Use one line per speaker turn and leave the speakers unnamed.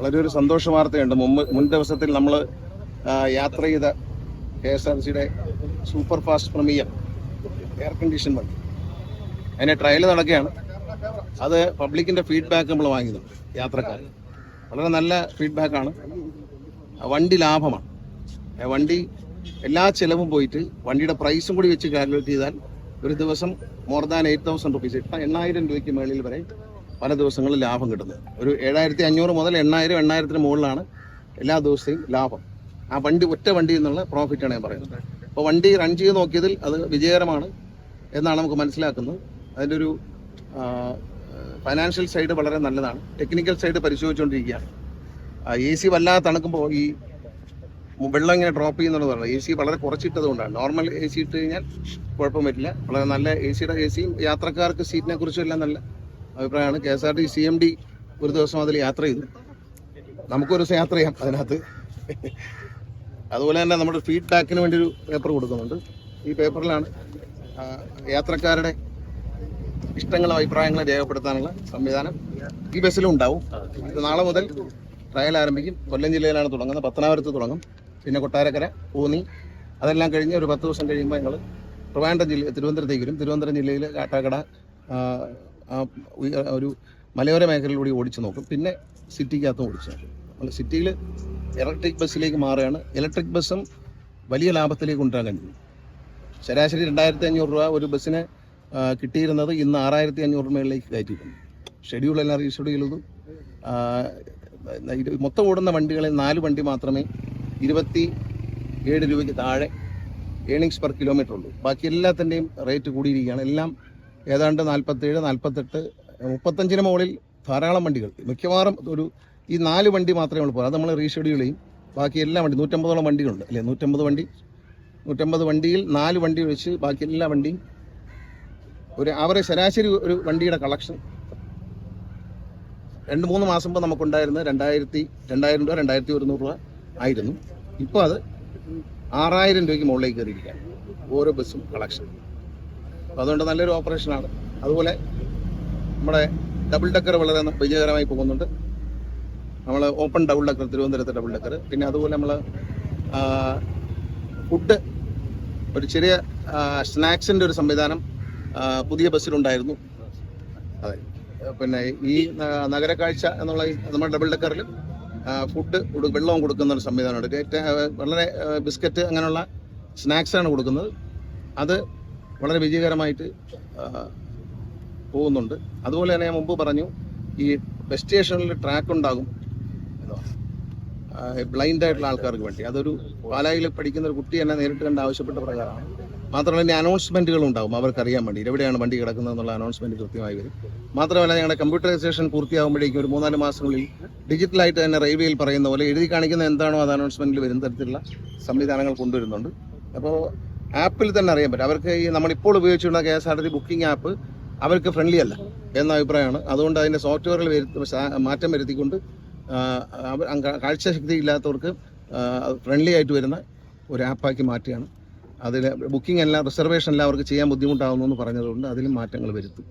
വളരെ ഒരു സന്തോഷ വാർത്തയുണ്ട്. മുമ്പ് മുൻ ദിവസത്തിൽ നമ്മൾ യാത്ര ചെയ്ത കെ എസ് ആർ സിയുടെ super fast premium air condition വണ്ടി. അതിന്റെ ട്രയൽ നടക്കുകയാണ്. അത് പബ്ലിക്കിന്റെ ഫീഡ്ബാക്ക് നമ്മൾ വാങ്ങിയതുണ്ട് യാത്രക്കാർ. വളരെ നല്ല ഫീഡ്ബാക്കാണ്. വണ്ടി ലാഭമാണ്. വണ്ടി എല്ലാ ചിലവും പോയിട്ട് വണ്ടിയുടെ പ്രൈസും കൂടി വെച്ച് കാൽക്കുലേറ്റ് ചെയ്താൽ ഒരു ദിവസം more than eight thousand rupees. എണ്ണായിരം രൂപയ്ക്ക് മേളിൽ വരെ പല ദിവസങ്ങളിൽ ലാഭം കിട്ടുന്നത്. ഒരു ഏഴായിരത്തി അഞ്ഞൂറ് മുതൽ എണ്ണായിരം എണ്ണായിരത്തിന് മുകളിലാണ് എല്ലാ ദിവസത്തെയും ലാഭം. ആ വണ്ടി ഒറ്റ വണ്ടി എന്നുള്ള പ്രോഫിറ്റാണ് ഞാൻ പറയുന്നത്. അപ്പോൾ വണ്ടി റൺ ചെയ്ത് നോക്കിയതിൽ അത് വിജയകരമാണ് എന്നാണ് നമുക്ക് മനസ്സിലാക്കുന്നത്. അതിന്റെ ഒരു ഫൈനാൻഷ്യൽ സൈഡ് വളരെ നല്ലതാണ്. ടെക്നിക്കൽ സൈഡ് പരിശോധിച്ചുകൊണ്ടിരിക്കുകയാണ്. എ സി വല്ലാതെ തണുക്കുമ്പോൾ ഈ വെള്ളം ഇങ്ങനെ ഡ്രോപ്പ് ചെയ്യുന്നുള്ളതാണ് എ സി വളരെ കുറച്ചിട്ടത് കൊണ്ടാണ്. നോർമൽ എ സി ഇട്ട് കഴിഞ്ഞാൽ കുഴപ്പം വരില്ല. വളരെ നല്ല എ സിയുടെ എ സിയും യാത്രക്കാർക്ക് സീറ്റിനെ കുറിച്ചും എല്ലാം നല്ല അഭിപ്രായമാണ്. K S R T C M D ഒരു ദിവസം അതിൽ യാത്ര ചെയ്തു. നമുക്കൊരു ദിവസം യാത്ര ചെയ്യാം അതിനകത്ത്. അതുപോലെ തന്നെ നമ്മുടെ ഫീഡ്ബാക്കിന് വേണ്ടി ഒരു പേപ്പർ കൊടുക്കുന്നുണ്ട്. ഈ പേപ്പറിലാണ് യാത്രക്കാരുടെ ഇഷ്ടങ്ങളും അഭിപ്രായങ്ങളും രേഖപ്പെടുത്താനുള്ള സംവിധാനം ഈ ബസ്സിലും ഉണ്ടാവും. ഇത് നാളെ മുതൽ ട്രയൽ ആരംഭിക്കും. കൊല്ലം ജില്ലയിലാണ് തുടങ്ങുന്നത്. പത്തനാപുരത്ത് തുടങ്ങും. പിന്നെ കൊട്ടാരക്കര ഊന്നി അതെല്ലാം കഴിഞ്ഞ് ഒരു പത്ത് ദിവസം കഴിയുമ്പോൾ ഞങ്ങൾ ട്രിവാൻഡ്രം ജില്ല തിരുവനന്തപുരത്തേക്ക് വരും. തിരുവനന്തപുരം ജില്ലയിൽ കാട്ടാക്കട ഒരു മലയോര മേഖലയിലൂടെ ഓടിച്ചു നോക്കും. പിന്നെ സിറ്റിക്കകത്തും ഓടിച്ചു നോക്കും. നമ്മൾ സിറ്റിയിൽ ഇലക്ട്രിക് ബസ്സിലേക്ക് മാറുകയാണ്. ഇലക്ട്രിക് ബസ്സും വലിയ ലാഭത്തിലേക്ക് കൊണ്ടുവരാൻ കഴിയും. ശരാശരി രണ്ടായിരത്തി അഞ്ഞൂറ് രൂപ ഒരു ബസ്സിന് കിട്ടിയിരുന്നത് ഇന്ന് ആറായിരത്തി അഞ്ഞൂറ് രൂപയിലേക്ക് കയറ്റിയിട്ടുണ്ട്. ഷെഡ്യൂളെല്ലാം റീഷെഡ്യൂൾ ചെയ്തു മൊത്തം ഓടുന്ന വണ്ടികളിൽ നാല് വണ്ടി മാത്രമേ ഇരുപത്തി ഏഴ് രൂപയ്ക്ക് താഴെ ഏണിങ്സ് പെർ കിലോമീറ്റർ ഉള്ളൂ. ബാക്കി എല്ലാത്തിന്റെയും റേറ്റ് കൂടിയിരിക്കുകയാണ്. എല്ലാം ഏതാണ്ട് നാൽപ്പത്തേഴ് നാൽപ്പത്തെട്ട് മുപ്പത്തഞ്ചിന് മുകളിൽ ധാരാളം വണ്ടികൾ. മിക്കവാറും ഒരു ഈ നാല് വണ്ടി മാത്രമേ ഉള്ളൂ. അത് നമ്മൾ റീഷെഡ്യൂൾ ചെയ്യും. ബാക്കി എല്ലാ വണ്ടി നൂറ്റമ്പതോളം വണ്ടികളുണ്ട്. അല്ലേ? നൂറ്റമ്പത് വണ്ടി. നൂറ്റമ്പത് വണ്ടിയിൽ നാല് വണ്ടി വെച്ച് ബാക്കി എല്ലാ വണ്ടിയും ഒരു ആവറേജ് ശരാശരി ഒരു വണ്ടിയുടെ കളക്ഷൻ. രണ്ട് മൂന്ന് മാസം മുമ്പ് നമുക്കുണ്ടായിരുന്നത് രണ്ടായിരത്തി രണ്ടായിരം രൂപ രണ്ടായിരത്തി ഒരുന്നൂറ് രൂപ ആയിരുന്നു. ഇപ്പോൾ അത് ആറായിരം രൂപയ്ക്ക് മുകളിലേക്ക് കയറിയിരിക്കുകയാണ്. ഓരോ ബസ്സും കളക്ഷൻ. അതുകൊണ്ട് നല്ലൊരു ഓപ്പറേഷനാണ്. അതുപോലെ നമ്മുടെ ഡബിൾ ഡക്കർ വളരെ വിജയകരമായി പോകുന്നുണ്ട്. നമ്മൾ ഓപ്പൺ ഡബിൾ ഡക്കർ തിരുവനന്തപുരത്ത് ഡബിൾ ഡക്കർ പിന്നെ അതുപോലെ നമ്മൾ ഫുഡ് ഒരു ചെറിയ സ്നാക്സിന്റെ ഒരു സംവിധാനം പുതിയ ബസ്സിലുണ്ടായിരുന്നു. അതെ. പിന്നെ ഈ നഗര നഗരക്കാഴ്ച എന്നുള്ള നമ്മുടെ ഡബിൾ ഡക്കറിൽ ഫുഡ് വെള്ളവും കൊടുക്കുന്ന ഒരു സംവിധാനമുണ്ട്. വളരെ ബിസ്ക്കറ്റ് അങ്ങനെയുള്ള സ്നാക്സാണ് കൊടുക്കുന്നത്. അത് വളരെ വിജയകരമായിട്ട് പോകുന്നുണ്ട്. അതുപോലെ തന്നെ ഞാൻ മുമ്പ് പറഞ്ഞു ഈ ബസ് സ്റ്റേഷനിൽ ട്രാക്ക് ഉണ്ടാകും. ബ്ലൈൻഡ് ആയിട്ടുള്ള ആൾക്കാർക്ക് വേണ്ടി. അതൊരു പാലായിൽ പഠിക്കുന്ന ഒരു കുട്ടി എന്നെ നേരിട്ട് കണ്ട് ആവശ്യപ്പെട്ട പ്രകാരമാണ്. മാത്രമല്ല ഇനി അനൗൺസ്മെന്റുകൾ ഉണ്ടാവും അവർക്കറിയാൻ വേണ്ടി. എവിടെയാണ് വണ്ടി കിടക്കുന്നത് എന്നുള്ള അനൗൺസ്മെന്റ് കൃത്യമായി വരും. മാത്രമല്ല ഞങ്ങളുടെ കമ്പ്യൂട്ടറൈസേഷൻ പൂർത്തിയാകുമ്പോഴേക്കും ഒരു മൂന്നാൽ മാസങ്ങളിൽ ഡിജിറ്റലായിട്ട് തന്നെ റെയിൽവേയിൽ പറയുന്ന പോലെ എഴുതി കാണിക്കുന്ന എന്താണോ അത് അനൗൺസ്മെന്റിൽ വരുന്ന തരത്തിലുള്ള സംവിധാനങ്ങൾ കൊണ്ടുവരുന്നുണ്ട്. അപ്പോൾ ആപ്പിൽ തന്നെ അറിയാൻ പറ്റും. അവർക്ക് ഈ നമ്മളിപ്പോൾ ഉപയോഗിച്ചുകൊണ്ട K S R T booking app അവർക്ക് ഫ്രണ്ട്ലി അല്ല എന്ന അഭിപ്രായമാണ്. അതുകൊണ്ട് അതിന്റെ സോഫ്റ്റ്വെയറിൽ മാറ്റം വരുത്തിക്കൊണ്ട് കാഴ്ചശക്തി ഇല്ലാത്തവർക്ക് ഫ്രണ്ട്ലി ആയിട്ട് വരുന്ന ഒരു ആപ്പാക്കി മാറ്റുകയാണ്. അതിൽ ബുക്കിംഗ് എല്ലാം റിസർവേഷൻ എല്ലാം അവർക്ക് ചെയ്യാൻ ബുദ്ധിമുട്ടാകുന്നു എന്ന് പറഞ്ഞതുകൊണ്ട് അതിലും മാറ്റങ്ങൾ വരുത്തും.